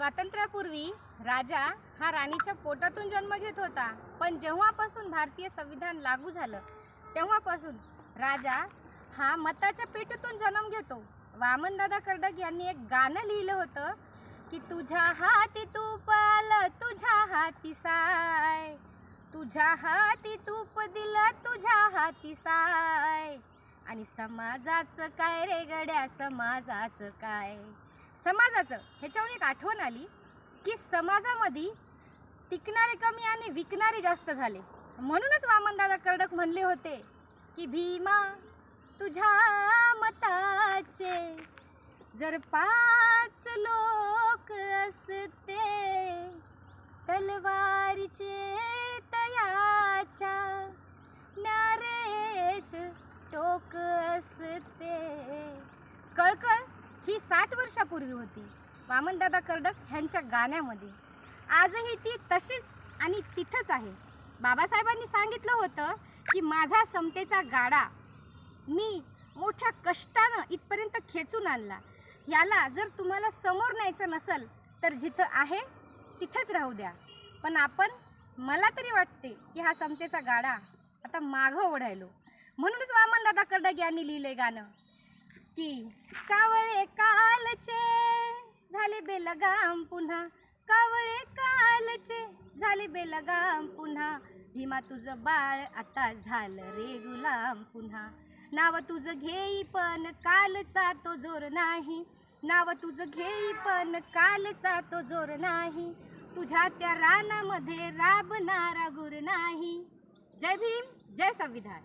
स्वातंत्र्यापूर्वी राजा हा राणीच्या पोटातून जन्म घेत होता. पण जेव्हापासून भारतीय संविधान लागू झालं तेव्हापासून राजा हा मताच्या पेटीतून जन्म घेतो. वामनदादा कर्डक यांनी एक गाणं लिहिलं होतं की तुझ्या हाती तूप आलं तुझ्या हाती साय. तुझ्या हाती तूप दिलं तुझ्या हाती साय. आणि समाजाचं काय रे गड्या समाजाचं काय? समाजाचं. ह्याच्याहून एक आठवण आली की समाजामध्ये टिकणारे कमी आणि विकणारे जास्त झाले. म्हणूनच वामनदादा कर्डक म्हणले होते की भीमा तुझ्या मताचे जर पाच लोक असते तलवारीचे तयाच्या नारेच टोक असते. साठ वर्षापूर्वी होती. वामनदादा कर्डक ह्यांच्या गाण्यामध्ये. आजही ती तशीच आणि तिथंच आहे. बाबासाहेबांनी सांगितलं होतं की माझा समतेचा गाडा मी मोठ्या कष्टानं इथपर्यंत खेचून आणला. याला जर तुम्हाला समोर न्यायचं नसेल तर जिथं आहे तिथंच राहू द्या. पण आपण मला तरी वाटते की हा समतेचा गाडा आता मागं ओढायलो. म्हणूनच वामनदादा कर्डक यांनी लिहिलंय गाणं. की कावळे कालचे झाले बेलगाम पुन्हा. कावळे कालचे झाले बेलगाम पुन्हा. भीमा तुझं बाळ आता झालं रे गुलाम पुन्हा. नाव तुझं घेई पण कालचा तो जोर नाही. नाव तुझं घेई पण कालचा तो जोर नाही. तुझ्या त्या रानामध्ये राबणारा गुर नाही. जय भीम जय संविधान.